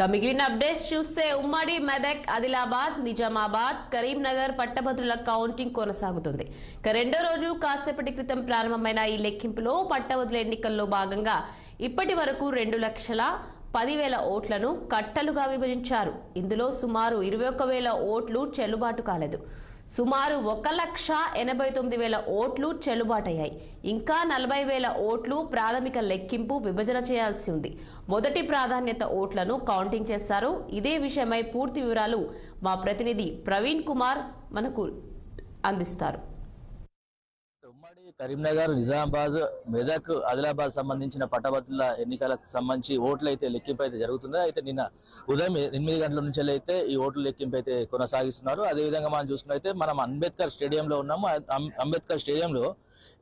ఇక మిగిలిన అప్డేట్స్ చూస్తే ఉమ్మడి మెదక్ ఆదిలాబాద్ నిజామాబాద్ కరీంనగర్ పట్టభద్రుల కౌంటింగ్ కొనసాగుతుంది. ఇక రెండో రోజు కాసేపటి క్రితం ప్రారంభమైన ఈ లెక్కింపులో పట్టభద్రుల ఎన్నికల్లో భాగంగా ఇప్పటి వరకు రెండు లక్షల పదివేల ఓట్లను కట్టలుగా విభజించారు. ఇందులో సుమారు ఇరవై ఒక్క వేల ఓట్లు చెల్లుబాటు కాలేదు. సుమారు ఒక లక్ష ఎనభై తొమ్మిది వేల ఓట్లు చెల్లుబాటయ్యాయి. ఇంకా నలభై వేల ఓట్లు ప్రాథమిక లెక్కింపు విభజన చేయాల్సి ఉంది. మొదటి ప్రాధాన్యత ఓట్లను కౌంటింగ్ చేశారు. ఇదే విషయమై పూర్తి వివరాలు మా ప్రతినిధి ప్రవీణ్ కుమార్ మనకు అందిస్తారు. ఉమ్మడి కరీంనగర్ నిజామాబాద్ మెదక్ ఆదిలాబాద్ సంబంధించిన పట్టభద్రుల ఎన్నికలకు సంబంధించి ఓట్లు అయితే లెక్కింపు అయితే జరుగుతుంది. అయితే నిన్న ఉదయం ఎనిమిది గంటల నుంచి అయితే ఈ ఓట్ల లెక్కింపు అయితే కొనసాగిస్తున్నారు. అదే విధంగా మనం చూసుకున్నైతే మనం అంబేద్కర్ స్టేడియంలో ఉన్నాము. అంబేద్కర్ స్టేడియంలో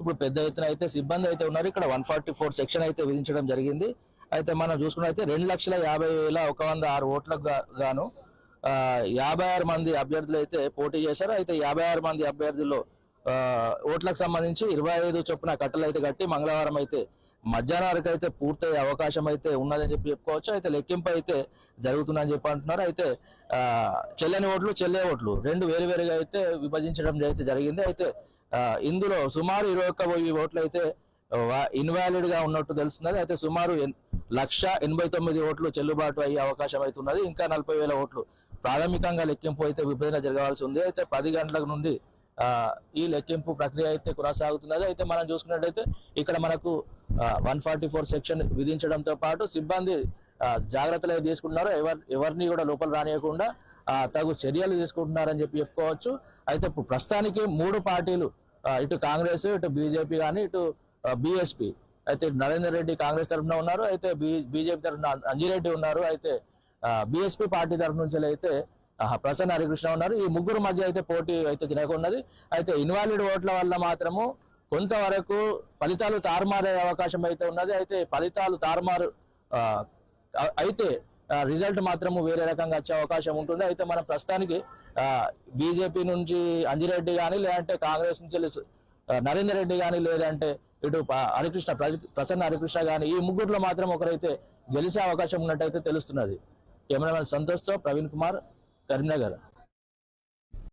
ఇప్పుడు పెద్ద ఎత్తున అయితే సిబ్బంది అయితే ఉన్నారు. ఇక్కడ వన్ ఫార్టీ ఫోర్ సెక్షన్ అయితే విధించడం జరిగింది. అయితే మనం చూసుకున్నైతే రెండు లక్షల యాభై వేల ఒక వంద ఆరు ఓట్లకు గాను యాభై ఆరు మంది అభ్యర్థులు అయితే పోటీ చేశారు. అయితే యాభై ఆరు మంది అభ్యర్థుల్లో ఓట్లకు సంబంధించి ఇరవై ఐదు చొప్పున కట్టలు అయితే కట్టి మంగళవారం అయితే మధ్యాహ్నం వరకు అయితే పూర్తయ్యే అవకాశం అయితే ఉన్నదని చెప్పి చెప్పుకోవచ్చు. అయితే లెక్కింపు అయితే జరుగుతుందని చెప్పి అంటున్నారు. అయితే చెల్లని ఓట్లు చెల్లే ఓట్లు రెండు వేరు వేరుగా అయితే విభజించడం అయితే జరిగింది. అయితే ఇందులో సుమారు ఇరవై ఒక్క వెయ్యి ఓట్లు అయితే ఇన్వాలిడ్గా ఉన్నట్టు తెలుస్తున్నది. అయితే సుమారు లక్ష ఎనభై తొమ్మిది ఓట్లు చెల్లుబాటు అయ్యే అవకాశం అయితే ఉన్నది. ఇంకా నలభై వేల ఓట్లు ప్రాథమికంగా లెక్కింపు అయితే విభజన జరగాల్సి ఉంది. అయితే పది గంటల నుండి ఈ లెక్కింపు ప్రక్రియ అయితే కొనసాగుతున్నది. అయితే మనం చూసుకున్నట్టయితే ఇక్కడ మనకు వన్ ఫార్టీ ఫోర్ సెక్షన్ విధించడంతో పాటు సిబ్బంది జాగ్రత్తలు అయితే తీసుకుంటున్నారు ఎవరి ఎవరిని కూడా లోపల రానియకుండా తగు చర్యలు తీసుకుంటున్నారని చెప్పి చెప్పుకోవచ్చు. అయితే ఇప్పుడు ప్రస్తుతానికి మూడు పార్టీలు ఇటు కాంగ్రెస్ ఇటు బీజేపీ కానీ ఇటు బిఎస్పి అయితే నరేందర్ రెడ్డి కాంగ్రెస్ తరఫున ఉన్నారు అయితే బీజేపీ తరఫున అంజిరెడ్డి ఉన్నారు. అయితే బీఎస్పీ పార్టీ తరఫు నుంచి అయితే ప్రసన్న హరికృష్ణ ఉన్నారు. ఈ ముగ్గురు మధ్య అయితే పోటీ అయితే తినకున్నది అయితే ఇన్వాలిడ్ ఓట్ల వల్ల మాత్రము కొంతవరకు ఫలితాలు తారుమారే అవకాశం అయితే ఉన్నది. అయితే ఫలితాలు తారుమారు అయితే రిజల్ట్ మాత్రము వేరే రకంగా వచ్చే అవకాశం ఉంటుంది. అయితే మనం ప్రస్తుతానికి బీజేపీ నుంచి అంజిరెడ్డి కానీ లేదంటే కాంగ్రెస్ నుంచి నరేందర్ రెడ్డి కానీ లేదంటే ఇటు హరికృష్ణ ప్రసన్న హరికృష్ణ కానీ ఈ ముగ్గురులో మాత్రం ఒకరైతే గెలిచే అవకాశం ఉన్నట్టయితే తెలుస్తున్నది. కెమెరామెన్ సంతోష్తో ప్రవీణ్ కుమార్. కరీంనగర్